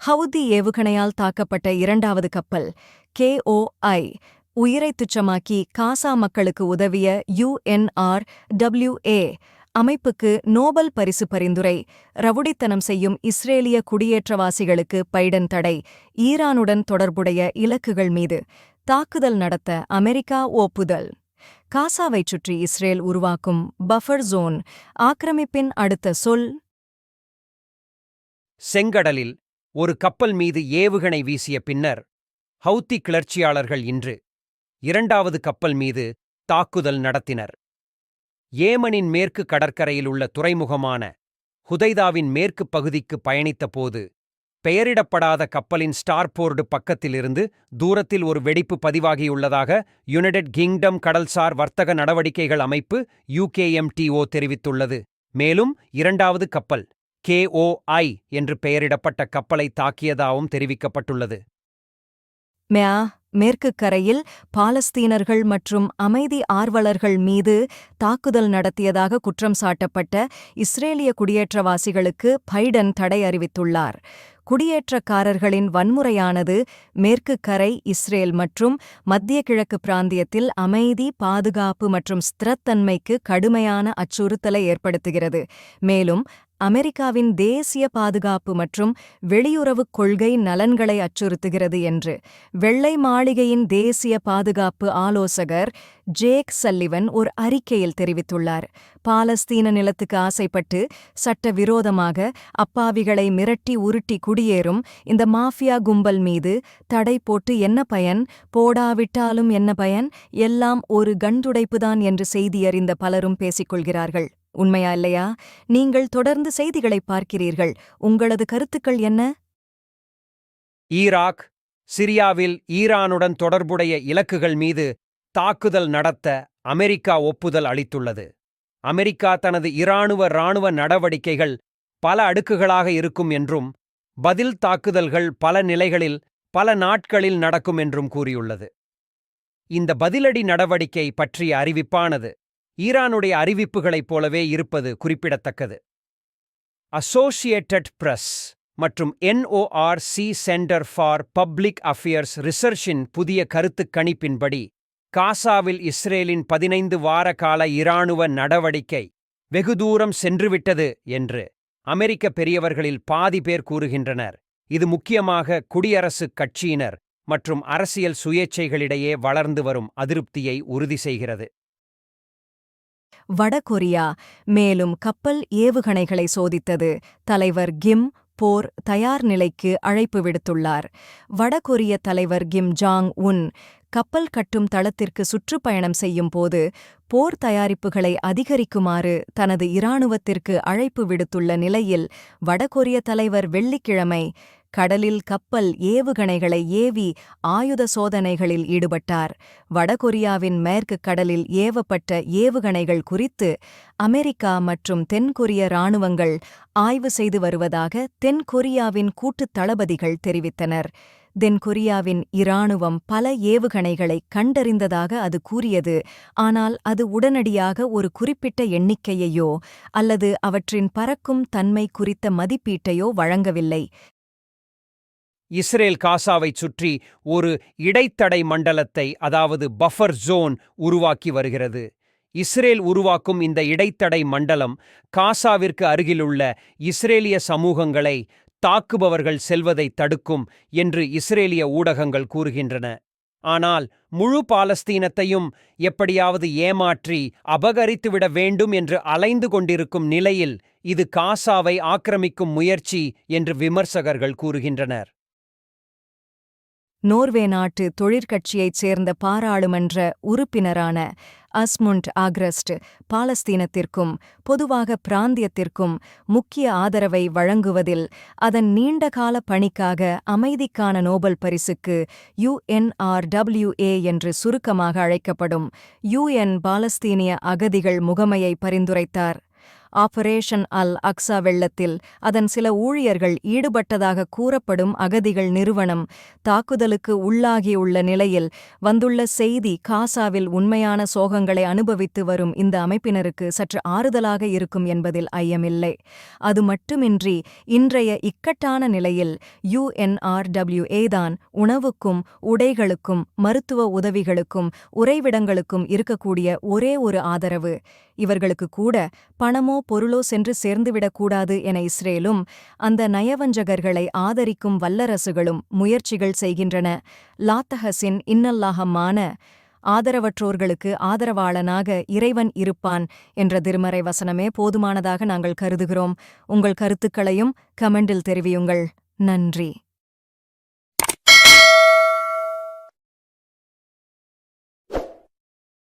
Houthi ஏவுகணையால் தாக்கப்பட்ட இரண்டாவது கப்பல் கேஓஐ உயிரை துச்சமாக்கி காசா மக்களுக்கு உதவிய யுஎன்ஆர் டபிள்யூஏ அமைப்புக்கு நோபல் பரிசு பரிந்துரை ரவுடித்தனம் செய்யும் இஸ்ரேலிய குடியேற்றவாசிகளுக்கு பைடன் தடை ஈரானுடன் தொடர்புடைய இலக்குகள் மீது தாக்குதல் நடத்த அமெரிக்கா ஒப்புதல். காசாவைச் சுற்றி இஸ்ரேல் உருவாக்கும் பஃபர் ஜோன் ஆக்கிரமிப்பின் அடுத்த சொல். செங்கடலில் ஒரு கப்பல் மீது ஏவுகணை வீசிய பின்னர் ஹவுத்தி கிளர்ச்சியாளர்கள் இன்று இரண்டாவது கப்பல் மீது தாக்குதல் நடத்தினர். ஏமனின் மேற்கு கடற்கரையில் உள்ள துறைமுகமான ஹுதைதாவின் மேற்கு பகுதிக்கு பயணித்தபோது பெயரிடப்படாத கப்பலின் ஸ்டார்போர்டு பக்கத்திலிருந்து தூரத்தில் ஒரு வெடிப்பு பதிவாகியுள்ளதாக யுனைடெட் கிங்டம் கடல்சார் வர்த்தக நடவடிக்கைகள் அமைப்பு யுகேஎம்டிஓ தெரிவித்துள்ளது. மேலும் இரண்டாவது கப்பல் கேஓஐ என்று பெயரிடப்பட்ட கப்பலை தாக்கியதாகவும் தெரிவிக்கப்பட்டுள்ளது. மியா மேற்குக் கரையில் பாலஸ்தீனர்கள் மற்றும் அமைதி ஆர்வலர்கள் மீது தாக்குதல் நடத்தியதாக குற்றம் சாட்டப்பட்ட இஸ்ரேலிய குடியேற்றவாசிகளுக்கு பைடன் தடை அறிவித்துள்ளார். குடியேற்றக்காரர்களின் வன்முறையானது மேற்குக் கரை இஸ்ரேல் மற்றும் மத்திய கிழக்கு பிராந்தியத்தில் அமைதி பாதுகாப்பு மற்றும் ஸ்திரத்தன்மைக்கு கடுமையான அச்சுறுத்தலை ஏற்படுத்துகிறது. மேலும் அமெரிக்காவின் தேசிய பாதுகாப்பு மற்றும் வெளியுறவுக் கொள்கை நலன்களை அச்சுறுத்துகிறது என்று வெள்ளை மாளிகையின் தேசிய பாதுகாப்பு ஆலோசகர் ஜேக் சல்லிவன் ஒரு அறிக்கையில் தெரிவித்துள்ளார். பாலஸ்தீன நிலத்துக்கு ஆசைப்பட்டு சட்டவிரோதமாக அப்பாவிகளை மிரட்டி உருட்டி குடியேறும் இந்த மாஃபியா கும்பல் மீது தடை போட்டு என்ன பயன்? போடாவிட்டாலும் என்ன பயன்? எல்லாம் ஒரு கண்டுடைப்புதான் என்று செய்தியறிந்த பலரும் பேசிக்கொள்கிறார்கள். உண்மையா இல்லையா? நீங்கள் தொடர்ந்து செய்திகளை பார்க்கிறீர்கள். உங்களது கருத்துக்கள் என்ன? ஈராக் சிரியாவில் ஈரானுடன் தொடர்புடைய இலக்குகள் மீது தாக்குதல் நடத்த அமெரிக்கா ஒப்புதல் அளித்துள்ளது. அமெரிக்கா தனது இராணுவ இராணுவ நடவடிக்கைகள் பல அடுக்குகளாக இருக்கும் என்றும் பதில் தாக்குதல்கள் பல நிலைகளில் பல நாட்களில் நடக்கும் என்றும் கூறியுள்ளது. இந்த பதிலடி நடவடிக்கை பற்றிய அறிவிப்பானது ஈரானுடைய அறிவிப்புகளைப் போலவே இருப்பது குறிப்பிடத்தக்கது. அசோசியேட்டட் பிரஸ் மற்றும் NORC center for public affairs ரிசர்ச்சின் புதிய கருத்துக் கணிப்பின்படி காசாவில் இஸ்ரேலின் பதினைந்து வார கால இராணுவ நடவடிக்கை வெகு தூரம் சென்றுவிட்டது என்று அமெரிக்க பெரியவர்களில் பாதி பேர் கூறுகின்றனர். இது முக்கியமாக குடியரசுக் கட்சியினர் மற்றும் அரசியல் சுயேச்சைகளிடையே வளர்ந்து வரும் அதிருப்தியை உறுதி செய்கிறது. வடகொரியா மேலும் கப்பல் ஏவுகணைகளை சோதித்தது தலைவர் கிம் போர் தயார் நிலைக்கு அழைப்பு விடுத்துள்ளார். வடகொரிய தலைவர் கிம் ஜாங் உன் கப்பல் கட்டும் தளத்திற்கு சுற்றுப்பயணம் செய்யும் போது போர் தயாரிப்புகளை அதிகரிக்குமாறு தனது இராணுவத்திற்கு அழைப்பு விடுத்துள்ள நிலையில் வடகொரிய தலைவர் வெள்ளிக்கிழமை கடலில் கப்பல் ஏவுகணைகளை ஏவி ஆயுத சோதனைகளில் ஈடுபட்டார். வடகொரியாவின் மேற்கு கடலில் ஏவப்பட்ட ஏவுகணைகள் குறித்து அமெரிக்கா மற்றும் தென்கொரிய இராணுவங்கள் ஆய்வு செய்து வருவதாக தென்கொரியாவின் கூட்டுத் தளபதிகள் தெரிவித்தனர். தென்கொரியாவின் இராணுவம் பல ஏவுகணைகளை கண்டறிந்ததாக அது கூறியது. ஆனால் அது உடனடியாக ஒரு குறிப்பிட்ட எண்ணிக்கையையோ அல்லது அவற்றின் பறக்கும் தன்மை குறித்த மதிப்பீட்டையோ வழங்கவில்லை. இஸ்ரேல் காசாவைச் சுற்றி ஒரு இடைத்தடை மண்டலத்தை அதாவது பஃபர் ஜோன் உருவாக்கி வருகிறது. இஸ்ரேல் உருவாக்கும் இந்த இடைத்தடை மண்டலம் காசாவிற்கு அருகிலுள்ள இஸ்ரேலிய சமூகங்களை தாக்குபவர்கள் செல்வதை தடுக்கும் என்று இஸ்ரேலிய ஊடகங்கள் கூறுகின்றன. ஆனால் முழு பாலஸ்தீனத்தையும் எப்படியாவது ஏமாற்றி அபகரித்துவிட வேண்டும் என்று அலைந்து கொண்டிருக்கும் நிலையில் இது காசாவை ஆக்கிரமிக்கும் முயற்சி என்று விமர்சகர்கள் கூறுகின்றனர். நோர்வே நாட்டு தொழிற்கட்சியைச் சேர்ந்த பாராளுமன்ற உறுப்பினரான அஸ்முண்ட் ஆக்ரஸ்ட் பாலஸ்தீனத்திற்கும் பொதுவாக பிராந்தியத்திற்கும் முக்கிய ஆதரவை வழங்குவதில் அதன் நீண்டகால பணிக்காக அமைதிக்கான நோபல் பரிசுக்கு யுஎன்ஆர்டபிள்யூஏ என்று சுருக்கமாக அழைக்கப்படும் யுஎன் பாலஸ்தீனிய அகதிகள் முகமையை பரிந்துரைத்தார். ஆபரேஷன் அல் அக்ஸா வெள்ளத்தில் அதன் சில ஊழியர்கள் ஈடுபட்டதாக கூறப்படும் அகதிகள் நிறுவனம் தாக்குதலுக்கு உள்ளாகியுள்ள நிலையில் வந்துள்ள செய்தி காசாவில் உண்மையான சோகங்களை அனுபவித்து வரும் இந்த அமைப்பினருக்கு சற்று ஆறுதலாக இருக்கும் என்பதில் ஐயமில்லை. அது மட்டுமின்றி இன்றைய இக்கட்டான நிலையில் யுஎன்ஆர்டபிள்யூஏ தான் உணவுக்கும் உடைகளுக்கும் மருத்துவ உதவிகளுக்கும் உறைவிடங்களுக்கும் இருக்கக்கூடிய ஒரே ஒரு ஆதரவு. இவர்களுக்கு கூட பணமோ பொருளோ சென்று சேர்ந்துவிடக்கூடாது என இஸ்ரேலும் அந்த நயவஞ்சகர்களை ஆதரிக்கும் வல்லரசுகளும் முயற்சிகள் செய்கின்றன. லாத்தஹசின் இன்னல்லாஹமான ஆதரவற்றோர்களுக்கு ஆதரவாளனாக இறைவன் இருப்பான் என்ற திருமறை வசனமே போதுமானதாக நாங்கள் கருதுகிறோம். உங்கள் கருத்துக்களையும் கமெண்டில் தெரிவியுங்கள். நன்றி.